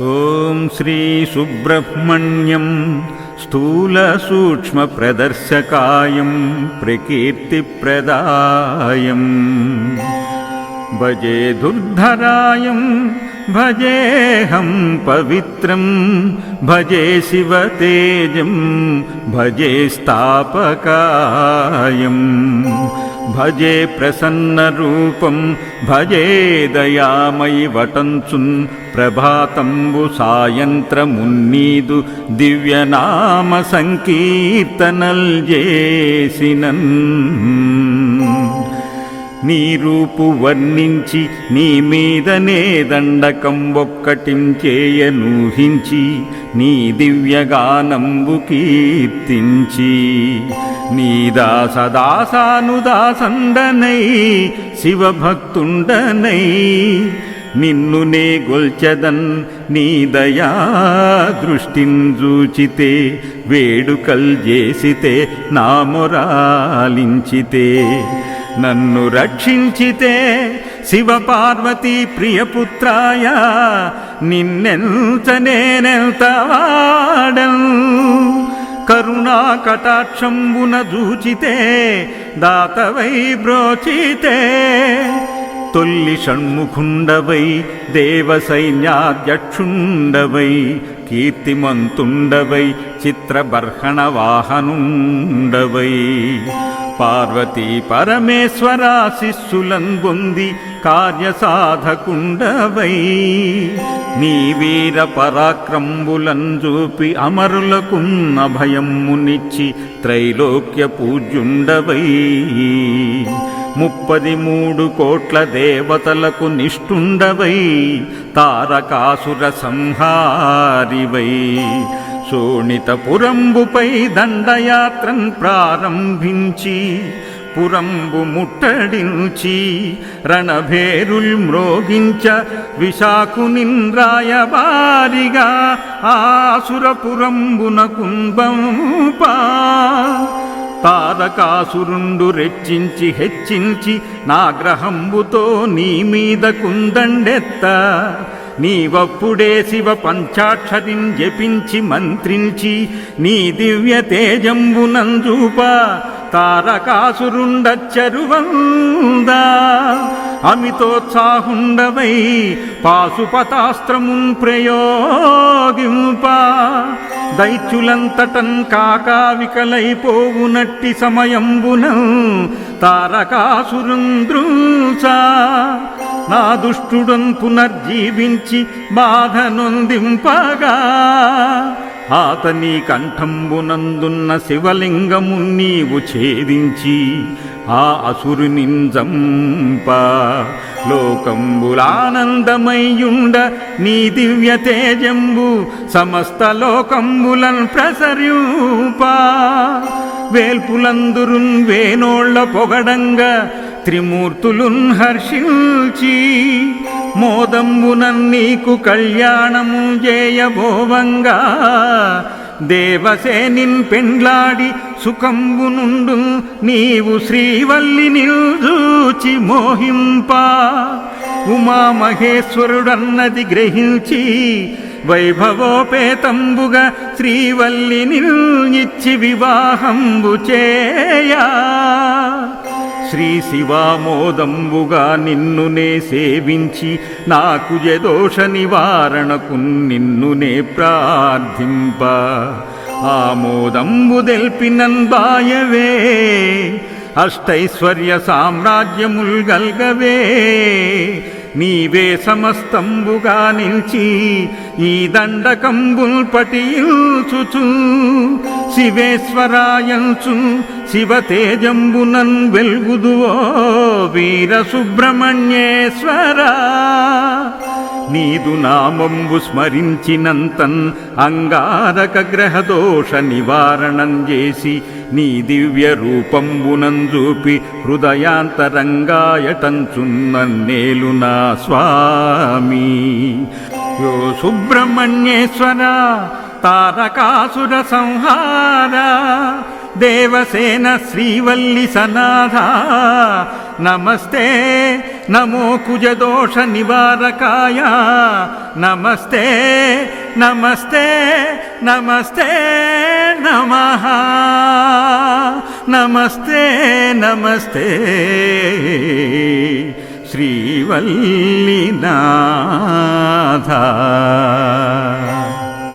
ॐ श्रीसुब्रह्मण्यं स्थूलसूक्ष्मप्रदर्शकायं प्रकीर्तिप्रदायम् भजे दुर्धरायं भजेऽहं पवित्रं भजे शिवतेजं भजे स्थापकायम् భజే ప్రసన్న రూపం భజే దయామయి వటంచున్ ప్రభాతంబు సాయంత్రమున్నీదు దివ్యనామ సంకీర్తనల్ చేసినన్. నీ రూపు వర్ణించి నీ మీదనే దండకం ఒక్కటిం చేయనూహించి నీ దివ్యగానంబు కీర్తించి. నీ దాసదాసానుదాసండనై శివభక్తుండనై నిన్ను నే గొల్చెదన్ నీ దయా దృష్టించూచితే వేడుకల్ చేసితే నా మొరాలించితే. నన్ను రక్షించితే శివపార్వతీ ప్రియపుత్రాయ నిన్నెంత నేనెంత వాడను. కరుణా కటాక్షంబున దూచితే దాతవై బ్రోచితే. తొల్లి షణ్ముఖుండవై దేవ సైన్యాధ్యక్షుండవై కీర్తిమంతుండవై చిత్రబర్హణ వాహనుండవై పార్వతీ పరమేశ్వర శిస్సులం పొంది కార్యసాధకుండవై. నీ వీర పరాక్రంబులం చూపి అమరులకున్న భయమునిచ్చి త్రైలోక్య పూజ్యుండవై. ముప్పది మూడు కోట్ల దేవతలకు నిష్ఠుండవై తారకాసుర సంహారివై. శోణితపురంబుపై దండయాత్రన్ ప్రారంభించి పురంబు ముట్టడించి రణభేరుల్ మ్రోగించ విశాఖునిన్ రాయబారిగా ఆసురపురంబున కుంభంపా తారకాసురుండు రెచ్చించి హెచ్చించి నా గ్రహంబుతో నీ మీద కుందండెత్త. నీవప్పుడే శివ పంచాక్షరిం జపించి మంత్రించి నీ దివ్య తేజంబునంజూప తారకాసురుండచ్చరువందా. అమితోత్సాహుండవై పాశుపతాస్త్రమున్ ప్రయోగింపా. దైత్యులంతటన్ కాకావికలైపోవునట్టి సమయంబున తారకాసురుంద్రూసా. నా దుష్టుడన్ పునర్జీవించి బాధ నొందింపగా ఆతని కంఠంబునందున్న శివలింగము నీవు ఛేదించి ఆ అసురునింజంప లోకంబులానందమయ్యుండ నీ దివ్య తేజంబు సమస్త లోకంబులన్ ప్రసర్యూప. వేల్పులందురున్ వేనోళ్ళ పొగడంగా త్రిమూర్తులున్ హర్షించి మోదంబునన్ నీకు కళ్యాణము చేయబోవంగా దేవసేనిన్ పెండ్లాడి సుఖంబు నుండు నీవు శ్రీవల్లి నిల్చూచి మోహింపా. ఉమామహేశ్వరుడన్నది గ్రహించి వైభవోపేతంబుగా శ్రీవల్లి నిల్చి వివాహంబు చేయా. శ్రీ శివామోదంబుగా నిన్నునే సేవించి నాకు యదోష నివారణకు నిన్నునే ప్రార్థింప. ఆమోదంబు దెల్పినన్ బాయవే అష్టైశ్వర్య సామ్రాజ్యముల్ గల్గవే. నీవే సమస్తంబుగా నిలిచి ఈ దండకంబుల్ పటియుచుచు శివేశ్వరాయంచు శివతేజంబునన్ వెల్గుదువో వీర సుబ్రహ్మణ్యేశ్వరా నీదు నామంబు స్మరించినంతన్ అంగారక గ్రహదోష నివారణం చేసి నీ దివ్య రూపంబునంజూపి హృదయాంతరంగాయటంచున్నన్నేలు నా స్వామి. యో సుబ్రహ్మణ్యేశ్వర తారకాసుర సంహార దేవసేన శ్రీవల్లి సనాథ నమస్తే. నమో కుజదోష నివారకాయ నమస్తే నమస్తే నమస్తే నమ. నమస్తే నమస్తే. శ్రీవల్లినాథ.